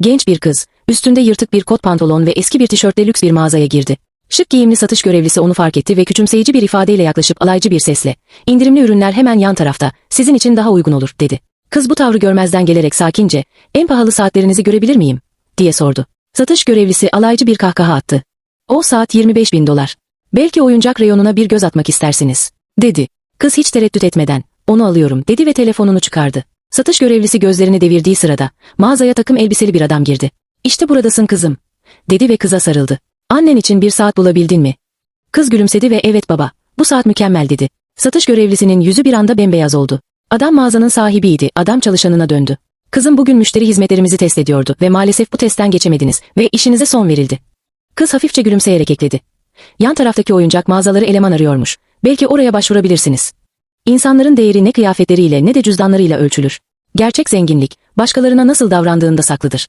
Genç bir kız, üstünde yırtık bir kot pantolon ve eski bir tişörtle lüks bir mağazaya girdi. Şık giyimli satış görevlisi onu fark etti ve küçümseyici bir ifadeyle yaklaşıp alaycı bir sesle, indirimli ürünler hemen yan tarafta, sizin için daha uygun olur, dedi. Kız bu tavrı görmezden gelerek sakince, en pahalı saatlerinizi görebilir miyim? diye sordu. Satış görevlisi alaycı bir kahkaha attı. O saat 25 bin dolar. Belki oyuncak reyonuna bir göz atmak istersiniz, dedi. Kız hiç tereddüt etmeden, onu alıyorum, dedi ve telefonunu çıkardı. Satış görevlisi gözlerini devirdiği sırada, mağazaya takım elbiseli bir adam girdi. İşte buradasın kızım, dedi ve kıza sarıldı. Annen için bir saat bulabildin mi? Kız gülümsedi ve evet baba, bu saat mükemmel dedi. Satış görevlisinin yüzü bir anda bembeyaz oldu. Adam mağazanın sahibiydi, adam çalışanına döndü. Kızım bugün müşteri hizmetlerimizi test ediyordu ve maalesef bu testten geçemediniz ve işinize son verildi. Kız hafifçe gülümseyerek ekledi. Yan taraftaki oyuncak mağazaları eleman arıyormuş. Belki oraya başvurabilirsiniz. İnsanların değeri ne kıyafetleriyle ne de cüzdanlarıyla ölçülür. Gerçek zenginlik, başkalarına nasıl davrandığında saklıdır.